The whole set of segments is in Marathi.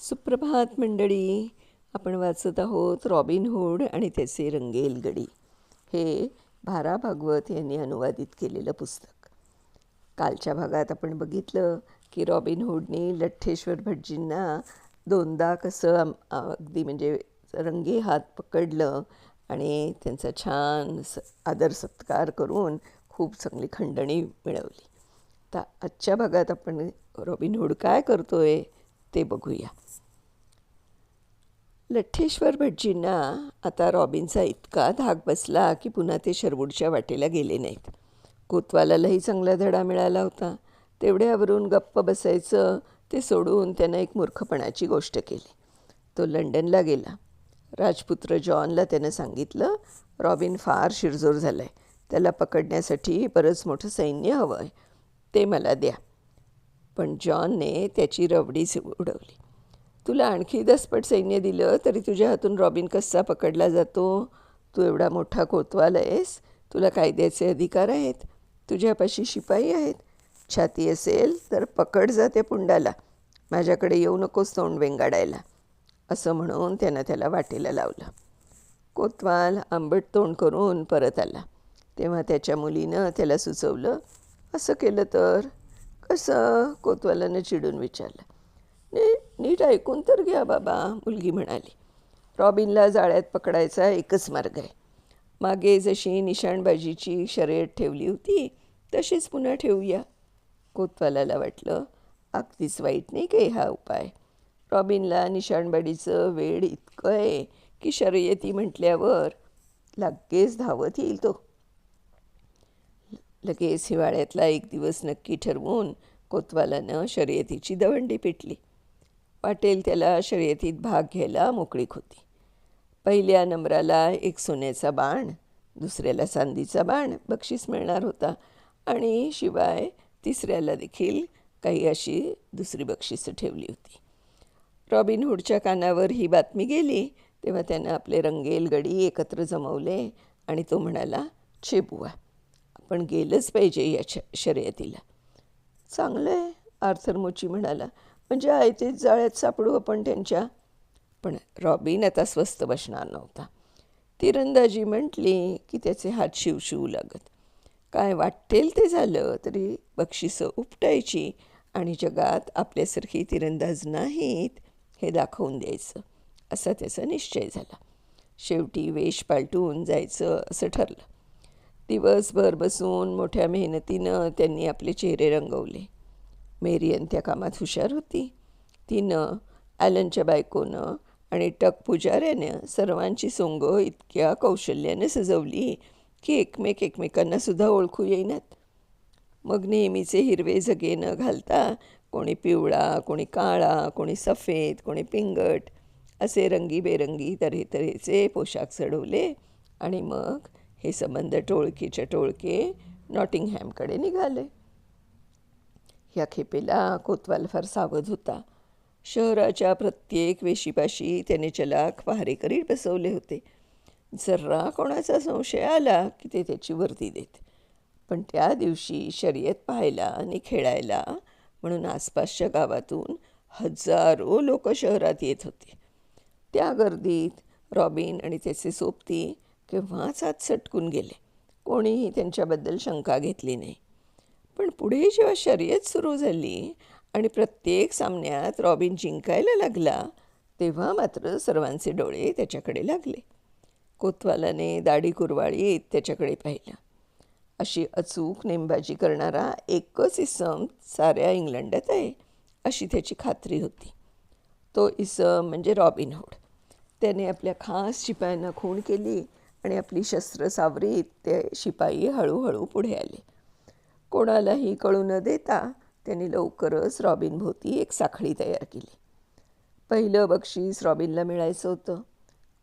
सुप्रभात मंडळी. आपण वाचत आहोत रॉबिन हुड आणि त्याचे रंगेल गडी. हे भारा भागवत यांनी अनुवादित केलेलं पुस्तक. कालच्या भागात आपण बघितलं की रॉबिन हुडनी लठ्ठेश्वर भटजींना दोनदा कसं अगदी म्हणजे रंगे हात पकडलं आणि त्यांचा छान स आदर सत्कार करून खूप चांगली खंडणी मिळवली. तर आजच्या भागात आपण रॉबिन हुड काय आहे ते बघूया. लठ्ठेश्वर भटजींना आता रॉबिनचा इतका धाक बसला की पुन्हा ते शरवूडच्या वाटेला गेले नाहीत. कोतवालालाही चांगला धडा मिळाला होता. तेवढ्यावरून गप्प बसायचं ते सोडून त्यानं एक मूर्खपणाची गोष्ट केली. तो लंडनला गेला. राजपुत्र जॉनला त्यानं सांगितलं रॉबिन फार शिरजोर झाला आहे त्याला पकडण्यासाठी बरंच मोठं सैन्य हवं आहे ते मला द्या. पण जॉनने त्याची रवडीच उडवली. तुला आणखी दसपट सैन्य दिलं तरी तुझ्या हातून रॉबिन कसा पकडला जातो? तू एवढा मोठा कोतवाल आहेस. तुला कायद्याचे अधिकार आहेत. तुझ्यापाशी शिपाई आहेत. छाती असेल तर पकड जा त्या पुंडाला. माझ्याकडे येऊ नकोस तोंड वेंगाडायला. असं म्हणून त्यानं त्याला वाटेला लावलं. कोतवाल आंबट तोंड करून परत आला. तेव्हा त्याच्या मुलीनं त्याला सुचवलं असं केलं तर? असं कोतवालानं चिडून विचारलं. नी नीट ऐकून तर घ्या बाबा मुलगी म्हणाली. रॉबिनला जाळ्यात पकडायचा एकच मार्ग आहे. मागे जशी निशाणबाजीची शर्यत ठेवली होती तशीच पुन्हा ठेवूया. कोतवालाला वाटलं अगदीच वाईट नाही काही हा उपाय? रॉबिनला निशाणबाडीचं वेळ इतकं आहे की शर्यती म्हटल्यावर लगेच धावत येईल तो. लगेच हिवाळ्यातला एक दिवस नक्की ठरवून कोतवालानं शर्यतीची दवंडी पिटली. वाटेल त्याला शर्यतीत भाग घ्यायला मोकळीक होती. पहिल्या नंबराला एक सोन्याचा बाण दुसऱ्याला चांदीचा बाण बक्षीस मिळणार होता आणि शिवाय तिसऱ्याला देखील काही अशी दुसरी बक्षिसं ठेवली होती. रॉबिनहूडच्या कानावर ही बातमी गेली तेव्हा त्यानं आपले रंगेल गडी एकत्र जमवले आणि तो म्हणाला छे पण गेलंच पाहिजे या श शर्यतीला. चांगलं आहे आर्थर मोची म्हणाला. म्हणजे आहे जाळ्यात सापडू आपण त्यांच्या. पण रॉबिन आता स्वस्त बसणार नव्हता. तिरंदाजी म्हटली की त्याचे हात शिवशिवू लागत. काय वाटेल ते झालं तरी बक्षिसं उपटायची आणि जगात आपल्यासारखी तिरंदाज नाहीत हे दाखवून द्यायचं. असा त्याचा निश्चय झाला. शेवटी वेश पालटून जायचं असं ठरलं. दिवसभर बसून मोठ्या मेहनतीनं त्यांनी आपले चेहरे रंगवले. मेरियन त्या कामात हुशार होती. तिनं ॲलनच्या बायकोनं आणि टक पुजाऱ्यानं सर्वांची सोंग इतक्या कौशल्याने सजवली की एकमेक एकमेकांनासुद्धा ओळखू येईनात. मग नेहमीचे हिरवे जगे न घालता कोणी पिवळा कोणी काळा कोणी सफेद कोणी पिंगट असे रंगीबेरंगी तऱ्हे तऱ्हेचे पोशाख चढवले आणि मग हे संबंध टोळकीच्या टोळके नॉटिंगहॅमकडे निघाले. ह्या खेपेला कोतवाल फार सावध होता. शहराच्या प्रत्येक वेशीपाशी त्याने चलाक पहारेकरी बसवले होते. जरा कोणाचा संशय आला की ते त्याची वर्दी देत. पण त्या दिवशी शर्यत पाहायला आणि खेळायला म्हणून आसपासच्या गावातून हजारो लोक शहरात येत होते. त्या गर्दीत रॉबिन आणि त्याचे सोबती केव्हाच आत सटकून गेले. कोणीही त्यांच्याबद्दल शंका घेतली नाही. पण पुढे जेव्हा शर्यत सुरू झाली आणि प्रत्येक सामन्यात रॉबिन जिंकायला लागला तेव्हा मात्र सर्वांचे डोळे त्याच्याकडे लागले. कोतवालाने दाढी कुरवाळीत त्याच्याकडे पाहिलं. अशी अचूक नेमबाजी करणारा एकच इसम साऱ्या इंग्लंडात आहे अशी त्याची खात्री होती. तो इसम म्हणजे रॉबिन हुड. त्याने आपल्या खास शिपायांना खूण केली आणि आपली शस्त्र सावरीत ते शिपाई हळूहळू पुढे आले. कोणालाही कळू न देता त्यांनी लवकरच रॉबिनभोवती एक साखळी तयार केली. पहिलं बक्षीस रॉबिनला मिळायचं होतं.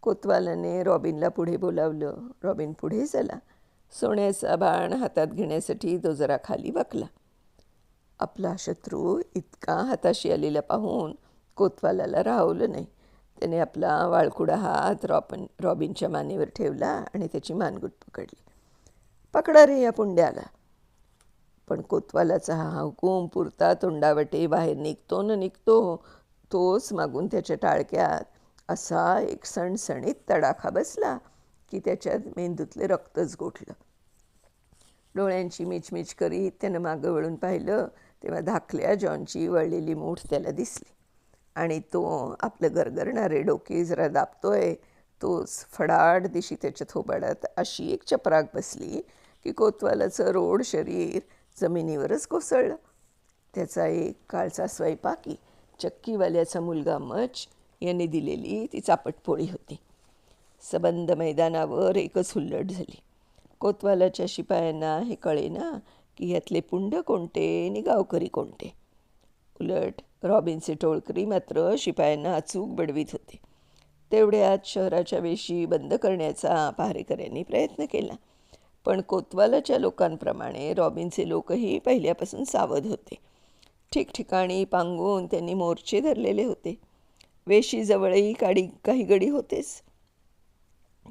कोतवालाने रॉबिनला पुढे बोलावलं. रॉबिन पुढे झाला सोन्याचा बाण हातात घेण्यासाठी तो जरा खाली वाकला. आपला शत्रू इतका हाताशी आलेला पाहून कोतवालाला राहवलं नाही. त्याने आपला वाळकुडा हात रॉबन रॉबिनच्या मानेवर ठेवला आणि त्याची मानगुट पकडली. पकडा रे या पुंड्याला. पण कोतवालाचा हा हुकूम पुरता तोंडावटे बाहेर निघतो न निघतो तोच मागून त्याच्या टाळक्यात असा एक सणसणीत तडाखा बसला की त्याच्यात मेंदूतले रक्तच गोठलं. डोळ्यांची मिचमिच करीत त्यानं मागं वळून पाहिलं तेव्हा धाकल्या जॉनची वळलेली मूठ त्याला दिसली. आणि तो आपलं गरगरणारे डोके जरा दाबतोय. तोच फडाड दिशी त्याच्या थोबाडात अशी एक चपराक बसली की कोतवालाचं रोड शरीर जमिनीवरच कोसळलं. त्याचा एक काळचा स्वयंपाकी चक्कीवाल्याचा मुलगा मच यांनी दिलेली ती चापटपोळी होती. सबंध मैदानावर एकच हुल्लड झाली. कोतवालाच्या शिपायांना हे कळेना की यातले पुंड कोणते आणि गावकरी कोणते. उलट रॉबिनचे टोळकरी मात्र शिपायांना अचूक बडवीत होते. तेवढ्यात शहराच्या वेशी बंद करण्याचा पहारेकऱ्यांनी प्रयत्न केला. पण कोतवालाच्या लोकांप्रमाणे रॉबिनचे लोकही पहिल्यापासून सावध होते. ठिकठिकाणी पांगून त्यांनी मोर्चे धरलेले होते. वेशीजवळही काडी काही गडी होतेच.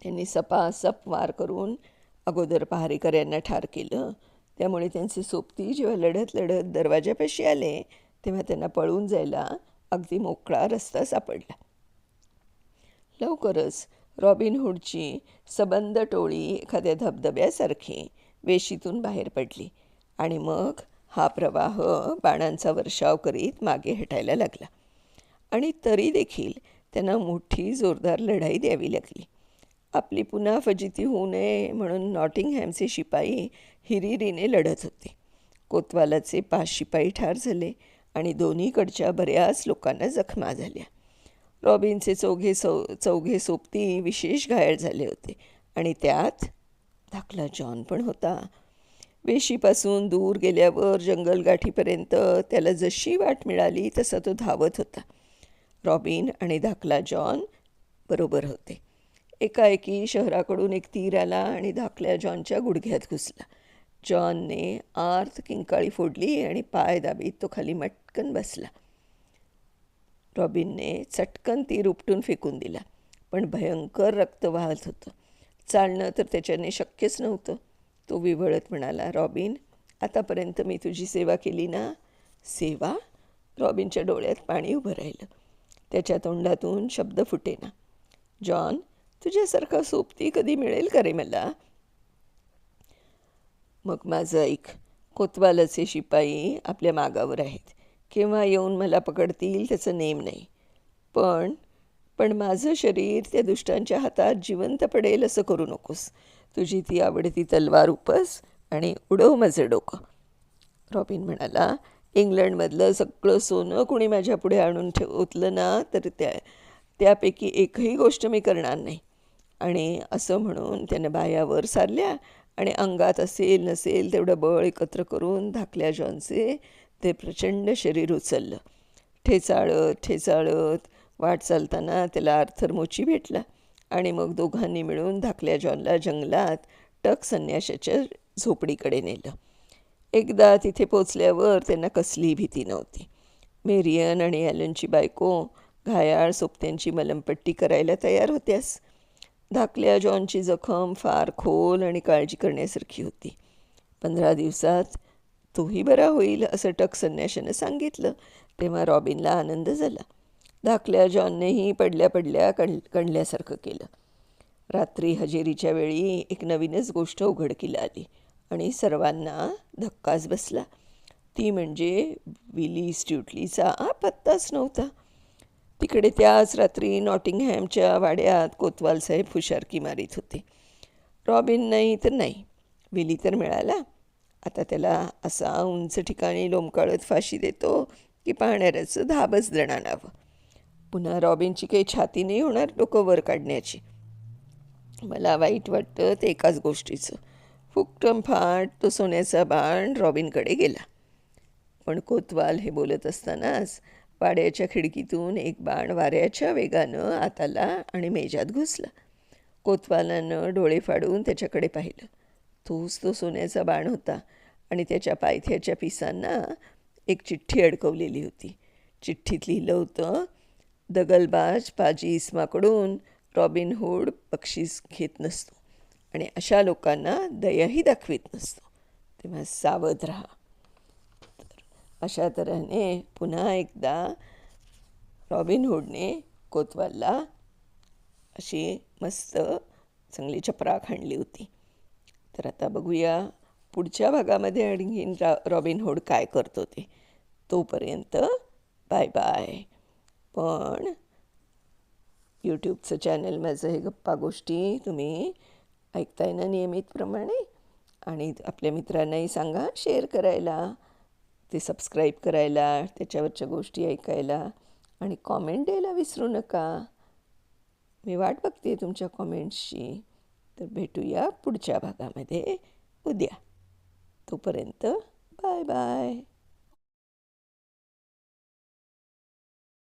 त्यांनी सपासप वार करून अगोदर पहारेकऱ्यांना ठार केलं. त्यामुळे त्यांचे सोबती जेव्हा लढत लढत दरवाजापाशी आले तेव्हा त्यांना पळून जायला अगदी मोकळा रस्ता सापडला. लवकरच रॉबिनहूडची सबंद टोळी एखाद्या धबधब्यासारखी वेशीतून बाहेर पडली आणि मग हा प्रवाह बाणांचा वर्षाव करीत मागे हटायला लागला. आणि तरी देखील त्यांना मोठी जोरदार लढाई द्यावी लागली. आपली पुन्हा फजिती होऊ नये म्हणून नॉटिंगहॅमचे शिपाई हिरिरीने लढत होते. कोतवालाचे पाच शिपाई ठार झाले. आणि दोन्हीकडच्या बऱ्याच लोकांना जखमा झाल्या. रॉबिनचे चौघे चौ चौघे सोबती विशेष घायल झाले होते आणि त्यात धाकला जॉन पण होता. वेशीपासून दूर गेल्यावर जंगलगाठीपर्यंत त्याला जशी वाट मिळाली तसा तो धावत होता. रॉबिन आणि धाकला जॉन बरोबर होते. एकाएकी शहराकडून एक तीर आला आणि धाकल्या जॉनच्या गुडघ्यात घुसला. जॉनने आर्थ किंकाळी फोडली आणि पाय दाबीत तो खाली मट मटकन बसला. रॉबिनने चटकन तीर उपटून फेकून दिला पण भयंकर रक्त वाहत होतं. चालणं तर त्याच्याने शक्यच नव्हतं. तो विवळत म्हणाला रॉबिन आतापर्यंत मी तुझी सेवा केली ना? सेवा? रॉबिनच्या डोळ्यात पाणी उभं राहिलं. त्याच्या तोंडातून शब्द फुटेना. जॉन तुझ्यासारखा सोबती कधी मिळेल का रे मला? मग माझं ऐक. कोतवालाचे शिपाई आपल्या मागावर आहेत. केव्हा येऊन मला पकडतील त्याचं नेम नाही. पण पण माझं शरीर त्या दुष्टांच्या हातात जिवंत पडेल असं करू नकोस. तुझी ती आवडती तलवार उपस आणि उडव माझं डोकं. रॉबिन म्हणाला इंग्लंडमधलं सगळं सोनं कुणी माझ्या पुढे आणून ठेवतलं ना तर त्या त्यापैकी एकही गोष्ट मी करणार नाही. आणि असं म्हणून त्यानं बायावर सारल्या आणि अंगात असेल नसेल तेवढं बळ एकत्र करून धाकल्या जॉनचे ते प्रचंड शरीर उचललं. ठेचाळत ठेचाळत वाट चालताना त्याला आर्थर मोची भेटला आणि मग दोघांनी मिळून धाकल्या जॉनला जंगलात टक संन्याशाच्या झोपडीकडे नेलं. एकदा तिथे पोचल्यावर त्यांना कसलीही भीती नव्हती. मेरियन आणि ॲलनची बायको घायाळ सोबत्यांची मलमपट्टी करायला तयार होत्यास. धाकल्या जॉनची जखम फार खोल आणि काळजी करण्यासारखी होती. पंधरा दिवसात तोही बरा होईल असं टक संन्याशानं सांगितलं. तेव्हा रॉबिनला आनंद झाला. धाकल्या जॉननेही पडल्या पडल्या कण कणल्यासारखं केलं. रात्री हजेरीच्या वेळी एक नवीनच गोष्ट उघडकीला आली आणि सर्वांना धक्काच बसला. ती म्हणजे विली स्ट्युटलीचा पत्ताच नव्हता. तिकडे त्याच रात्री नॉटिंगहॅमच्या वाड्यात कोतवालसाहेब हुशारकी मारीत होते. रॉबिन नाही तर नाही. विली तर मिळाला. आता त्याला असा उंच ठिकाणी लोंबकाळत फाशी देतो की पाहणाऱ्याचं धाबच दणाणावं पुन्हा रॉबिनची काही छाती नाही होणार डोकं वर काढण्याची. मला वाईट वाटतं ते एकाच गोष्टीचं. फुकटम फाट तो सोन्याचा बाण रॉबिनकडे गेला. पण कोतवाल हे बोलत असतानाच वाड्याच्या खिडकीतून एक बाण वाऱ्याच्या वेगानं आत आला आणि मेजात घुसला. कोतवालानं डोळे फाडून त्याच्याकडे पाहिलं. तोच तो सोन्याचा बाण होता. आणि त्याच्या पायथ्याच्या पिसांना एक चिठ्ठी अडकवलेली होती. चिठ्ठीत लिहिलं होतं दगलबाज पाजी इस्माकडून रॉबिन हुड बक्षीस घेत नसतो आणि अशा लोकांना दयाही दाखवित नसतो. तेव्हा सावध राहा. तर अशा तऱ्हेने पुन्हा एकदा रॉबिन हुडने कोतवालला अशी मस्त चांगली चपराक हाणली होती. तर आता बघूया पुढच्या भागामध्ये आणखीन रा रॉबिन होड काय करतो ते. तोपर्यंत बाय बाय. पण यूट्यूबचं चॅनल माझं हे गप्पा गोष्टी तुम्ही ऐकताय ना नियमितप्रमाणे. आणि आपल्या मित्रांनाही सांगा शेअर करायला ते सबस्क्राईब करायला त्याच्यावरच्या गोष्टी ऐकायला. आणि कॉमेंट द्यायला विसरू नका. मी वाट बघते तुमच्या कॉमेंट्सची तर भेटूया पुढच्या भागामध्ये. उद्या. तोपर्यंत बाय बाय.